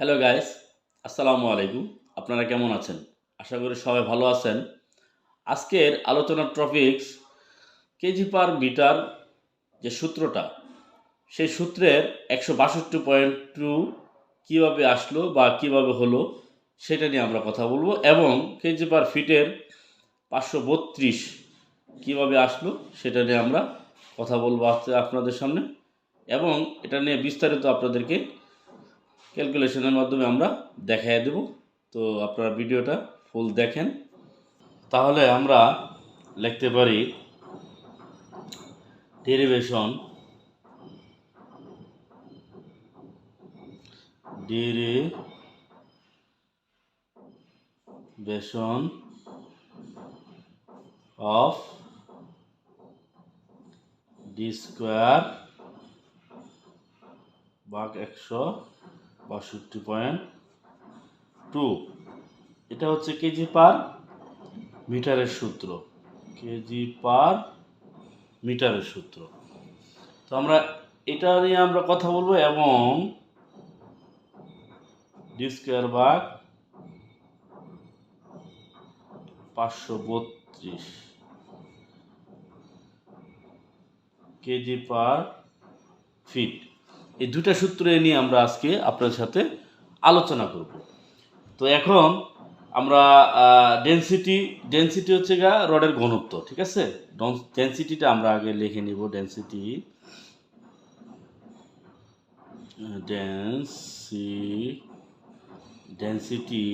Hello guys আসসালামু আলাইকুম আপনারা কেমন আছেন? আশা করি সবাই ভালো আছেন। আজকের আলোচনার টপিকস কেজি পার মিটার যে সূত্রটা, সেই সূত্রের একশো বাষট্টি পয়েন্ট টু কীভাবে আসলো বা কীভাবে হলো, সেটা নিয়ে আমরা কথা বলব এবং কেজি পার ফিটের পাঁচশো বত্রিশ কীভাবে আসলো, সেটা নিয়ে আমরা কথা বলব আপনাদের সামনে। এবং এটা নিয়ে বিস্তারিত আপনাদেরকে ক্যালকুলেশনের মাধ্যমে আমরা দেখাই দেব। তো আপনারা ভিডিওটা ফুল দেখেন। তাহলে আমরা লিখতে পারি derivation derivation of D square ভাগ একশো বাষট্টি পয়েন্ট টু এটা হচ্ছে কেজি পার মিটারের সূত্র। কেজি পার মিটারের সূত্র। তো আমরা এটা নিয়ে আমরা কথা বলব এবং ডি ভাগ পাঁচশো বত্রিশ। KG per feet. এই দুটা সূত্র নিয়ে আমরা আজকে আপনার সাথে আলোচনা করব। তো এখন আমরা ডেন্সিটি ডেন্সিটি হচ্ছে গা রডের ঘনত্ব, ঠিক আছে? ডেন্সিটিটা আমরা আগে লিখে নিব density density density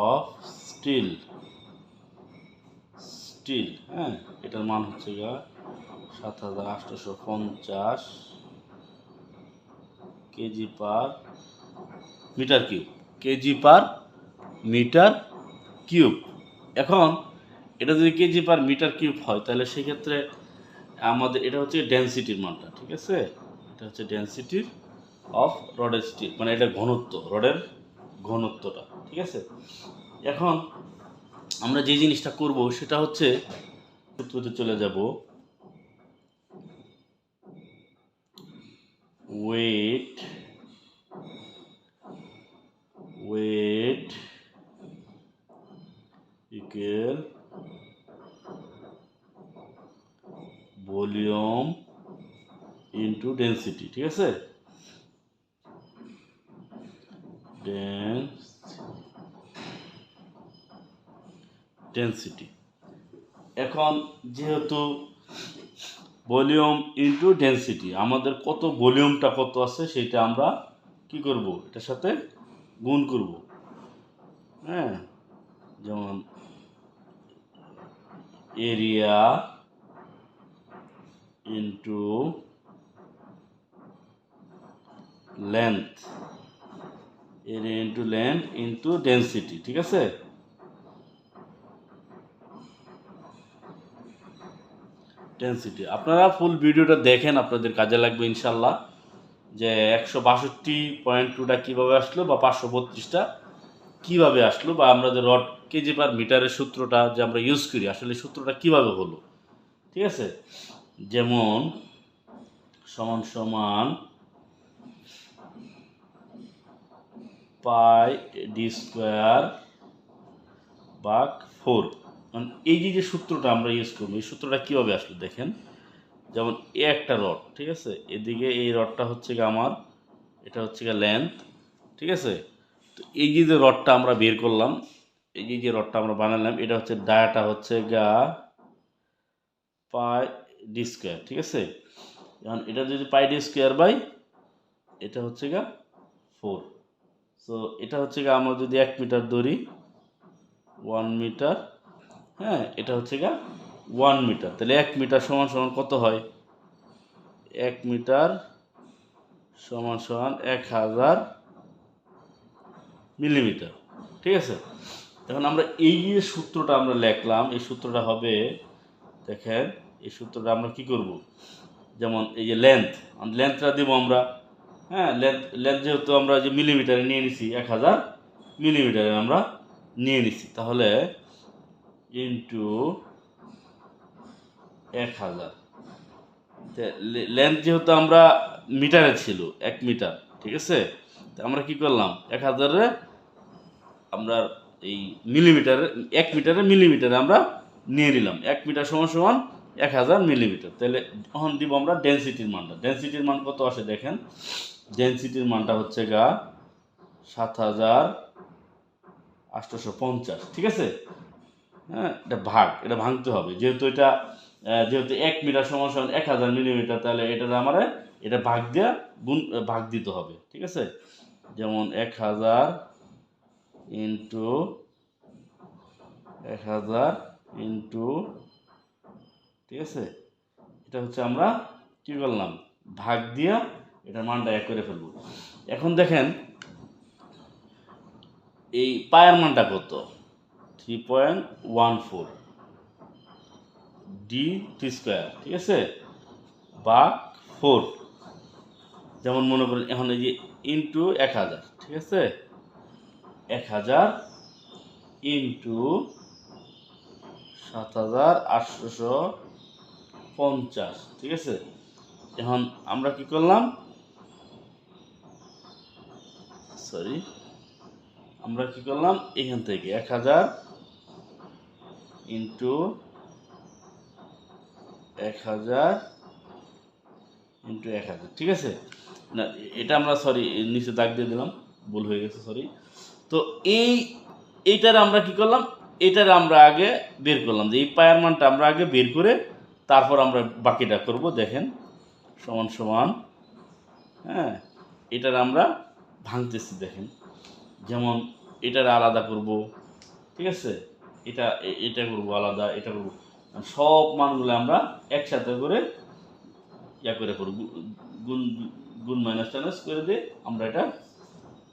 of steel steel হ্যাঁ? এটার মান হচ্ছে গা সাত হাজার আটশোশো পঞ্চাশ KG per metre cube. KG per metre cube. এখন এটা যদি কেজি পার মিটার কিউব হয়, তাহলে সেক্ষেত্রে আমাদের এটা হচ্ছে ডেন্সিটির মানটা, ঠিক আছে? এটা হচ্ছে ডেন্সিটির অফ রডের স্টিল মানে এটা ঘনত্ব, রডের ঘনত্বটা, ঠিক আছে? এখন আমরা যে জিনিসটা করব, সেটা হচ্ছে সূত্রতে চলে যাব weight weight equal volume into density ঠিক আছে? ডেন্সিটি এখন যেহেতু ভলিউম ইনটু ডেন্সিটি। আমাদের কত ভলিউমটা কত আছে সেটা আমরা কি করব? এটার সাথে গুণ করব। হ্যাঁ? যেমন area into length. Area into length into density, ঠিক আছে? ডেন্সিটি আপনারা ফুল ভিডিওটা দেখেন আপনাদের কাজে লাগবে ইনশাল্লাহ যে একশো বাষট্টি পয়েন্ট টুটা কীভাবে আসলো বা পাঁচশো বত্রিশটা কীভাবে আসলো বা আমরা যে রড কেজি পার মিটারের সূত্রটা যে আমরা ইউজ করি, আসলে সূত্রটা কীভাবে হলো, ঠিক আছে? যেমন সমান সমান পাই ডি স্কোয়ার বাক ফোর কারণ এই যে যে সূত্রটা আমরা ইউজ করব, এই সূত্রটা কীভাবে আসলো দেখেন? যেমন এ একটা রড ঠিক আছে? এদিকে এই রডটা হচ্ছে গিয়ে আমার, এটা হচ্ছে গিয়ে লেন্থ ঠিক আছে? তো এই যে যে রডটা আমরা বের করলাম, এই যে যে রডটা আমরা বানালাম, এটা হচ্ছে ডায়াটা হচ্ছে গা পাই ডি স্কোয়ার ঠিক আছে? এখন এটা যদি পাই ডি স্কোয়ার বাই, এটা হচ্ছে গা ফোর সো এটা হচ্ছে গা আমরা যদি এক মিটার ধরি ওয়ান মিটার হ্যাঁ এটা হচ্ছে গা ওয়ান মিটার তাহলে এক মিটার সমান সমান কত হয়? এক মিটার সমান সমান এক হাজার মিলিমিটার ঠিক আছে? এখন আমরা এই যে সূত্রটা আমরা লিখলাম, এই সূত্রটা হবে, দেখেন, এই সূত্রটা আমরা কি করব? যেমন এই যে লেন্থ লেন্থটা দেবো আমরা। হ্যাঁ লেন্থ লেন্থ যেহেতু আমরা যে মিলিমিটারে নিয়ে নিছি, এক হাজার মিলিমিটারে আমরা নিয়ে নিছি। তাহলে ইন্টু এক হাজার। লেন্থ যেহেতু আমরা মিটারে ছিল, এক মিটার ঠিক আছে? তো আমরা কি করলাম? এক হাজারে আমরা এই মিলিমিটারে এক মিটারে মিলিমিটারে আমরা নিয়ে নিলাম। এক মিটার সমান সমান এক হাজার মিলিমিটার তাহলে এখন দিব আমরা ডেন্সিটির মানটা। ডেন্সিটির মান কত আসে দেখেন? ডেন্সিটির মানটা হচ্ছে গা সাত হাজার আটশোশো পঞ্চাশ, ঠিক আছে? হ্যাঁ এটা ভাগ, এটা ভাঙতে হবে। যেহেতু এটা যেহেতু এক মিটার সমান সমান এক হাজার মিলিমিটার তাহলে এটা আমার এটা ভাগ দিয়ে গুণ ভাগ দিতে হবে, ঠিক আছে? যেমন এক হাজার ইন্টু এক হাজার ইন্টু ঠিক আছে? এটা হচ্ছে আমরা কী করলাম? ভাগ দিয়ে এটার মানটা এক করে ফেলব। এখন দেখেন, এই পায়ের মানটা কত? Three point one four D T square ঠিক আছে? বা ফোর। যেমন মনে করেন এখন এই যে ইন্টু এক হাজার, ঠিক আছে? এক হাজার ইন্টু সাত হাজার আটশোশো পঞ্চাশ, ঠিক আছে? এখন আমরা কি করলাম? সরি আমরা কি করলাম? এখান থেকে এক হাজার ইন্টু এক হাজার ইন্টু এক হাজার, ঠিক আছে? না, এটা আমরা সরি নিচে দাগ দিয়ে দিলাম, ভুল হয়ে গেছে সরি তো এই, এইটার আমরা কি করলাম? এটার আমরা আগে বের করলাম, যে এই পায়ার মানটা আমরা আগে বের করে তারপর আমরা বাকিটা করব, দেখেন, সমান সমান হ্যাঁ এটার আমরা ভাঙতেছি, দেখেন। যেমন এটার আলাদা করব, ঠিক আছে? এটা এটা করব আলাদা, এটা করব। সব মানগুলো আমরা একসাথে করে ইয়া করে করব গুণ গুণ মাইনাস টাইনাস করে দিয়ে আমরা এটা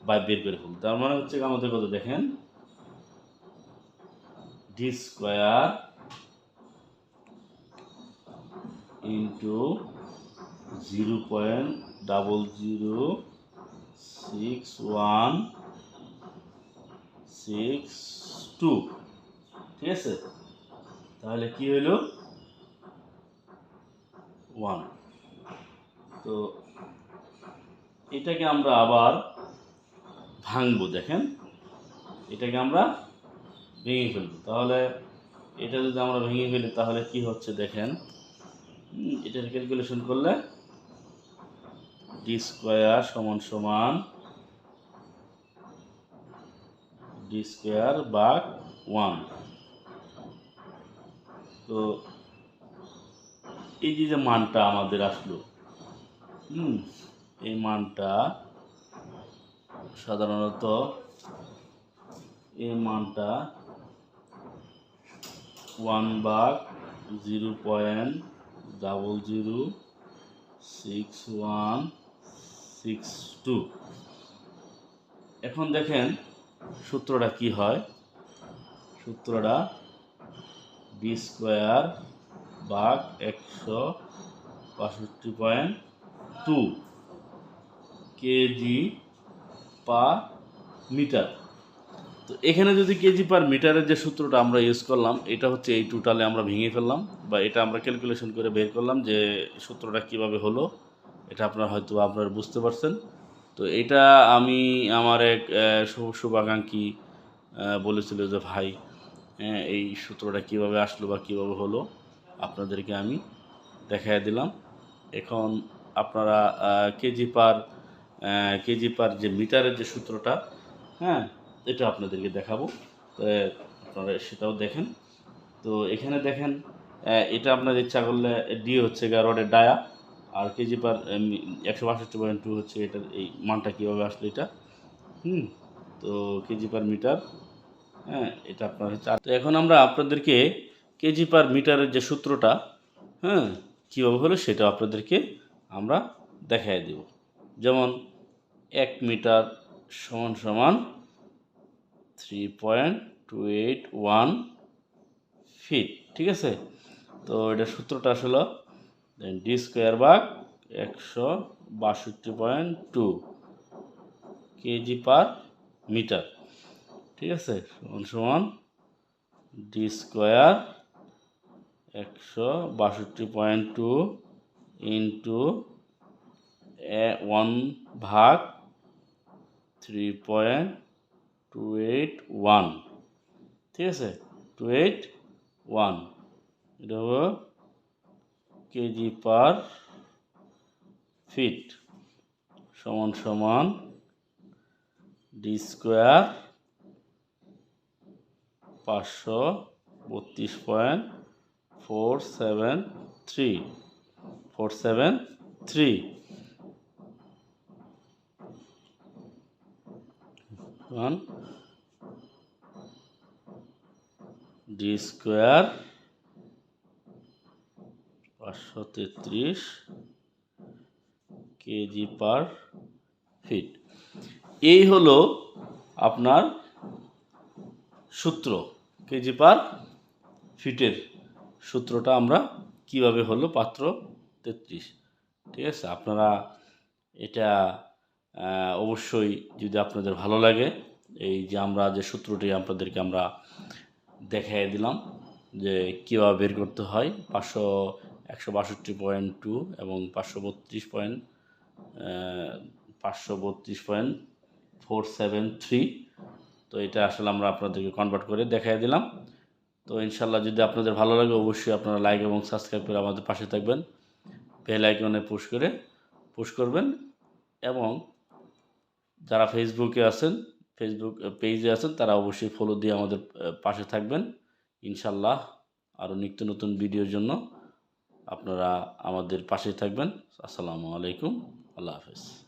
বাই বের করে ফেলব। তার মানে হচ্ছে আমাদের কত দেখেন? D square into zero point double zero six one six two ঠিক আছে? তাহলে কি হইল ওয়ান তো এটাকে আমরা আবার ভাঙবো, দেখেন। এটাকে আমরা ভেঙে ফেলব। তাহলে এটা যদি আমরা ভেঙে ফেলি, তাহলে কি হচ্ছে দেখেন? এটার ক্যালকুলেশন করলে ডি স্কোয়ার সমান সমান ডি স্কোয়ার বাঘ ওয়ান তো এই যে যে মানটা আমাদের আসলো, হুম, এই মানটা সাধারণত এই মানটা ওয়ান বাঘ zero point double zero six one six two. এখন দেখেন সূত্রটা কি হয়? সূত্রটা বি স্কোয়ার বাঘ একশো বাষট্টি point two KG per metre. তো এখানে যদি কেজি পার মিটারের যে সূত্রটা আমরা ইউজ করলাম, এটা হচ্ছে এই টোটালে আমরা ভেঙে ফেললাম বা এটা আমরা ক্যালকুলেশন করে বের করলাম যে সূত্রটা কীভাবে হলো, এটা আপনার হয়তো আপনারা বুঝতে পারছেন। তো এটা আমি আমার এক শুভাকাঙ্ক্ষী বলেছিল যে, ভাই এই সূত্রটা কীভাবে আসলো বা কীভাবে হলো আপনাদেরকে আমি দেখাই দিলাম। এখন আপনারা কেজি পার কেজি পার যে মিটারের যে সূত্রটা হ্যাঁ এটা আপনাদেরকে দেখাবো। আপনারা সেটাও দেখেন। তো, এখানে দেখেন এটা আপনার ইচ্ছা করলে ডি হচ্ছে গা রডের ডায়া আর কেজি পার একশো বাষট্টি পয়েন্ট টু হচ্ছে এটার এই মানটা কীভাবে আসলো এটা। হুম, তো কেজি পার মিটার হ্যাঁ এটা আপনার হচ্ছে তো এখন আমরা আপনাদেরকে কেজি পার মিটারের যে সূত্রটা হ্যাঁ কীভাবে হলো সেটা আপনাদেরকে আমরা দেখাই দেব। যেমন এক মিটার সমান সমান three point two eight one feet ঠিক আছে? তো এটা সূত্রটা আসলে ডি স্কোয়ার বাগ একশো বাষট্টি point two KG per metre ঠিক আছে? সমান ডি স্কোয়ার একশো বাষট্টি পয়েন্ট টু ইন্টু ওয়ান ভাগ three point two eight one ঠিক আছে? টু এইট ওয়ান এটা হলো কেজি পার ফিট সমান সমান ডি স্কোয়ার পাঁচশো বত্রিশ point four seven three, four seven three. One D square পাঁচশো তেত্রিশ কেজি পার ফিট। এই হলো আপনার সূত্র, কেজি পার ফিটের সূত্রটা আমরা কীভাবে হলো পাত্র তেত্রিশ। ঠিক আছে? আপনারা এটা অবশ্যই যদি আপনাদের ভালো লাগে, এই যে আমরা যে সূত্রটি আপনাদেরকে আমরা দেখাই দিলাম যে কীভাবে বের করতে হয়, পাঁচশো একশো বাষট্টি পয়েন্ট টু এবং পাঁচশো বত্রিশ পয়েন্ট পাঁচশো বত্রিশ পয়েন্ট ফোর সেভেন থ্রি তো এটা আসলে আমরা আপনাদেরকে কনভার্ট করে দেখাই দিলাম। তো ইনশাল্লাহ যদি আপনাদের ভালো লাগে অবশ্যই আপনারা লাইক এবং সাবস্ক্রাইব করে আমাদের পাশে থাকবেন। বেল আইকনে পুশ করে পুশ করবেন এবং যারা ফেসবুকে আছেন ফেসবুক পেজে আছেন, তারা অবশ্যই ফলো দিয়ে আমাদের পাশে থাকবেন। ইনশাল্লাহ আরও নিত্য নতুন ভিডিওর জন্য আপনারা আমাদের পাশে থাকবেন। আসসালামু আলাইকুম। আল্লাহ হাফেজ।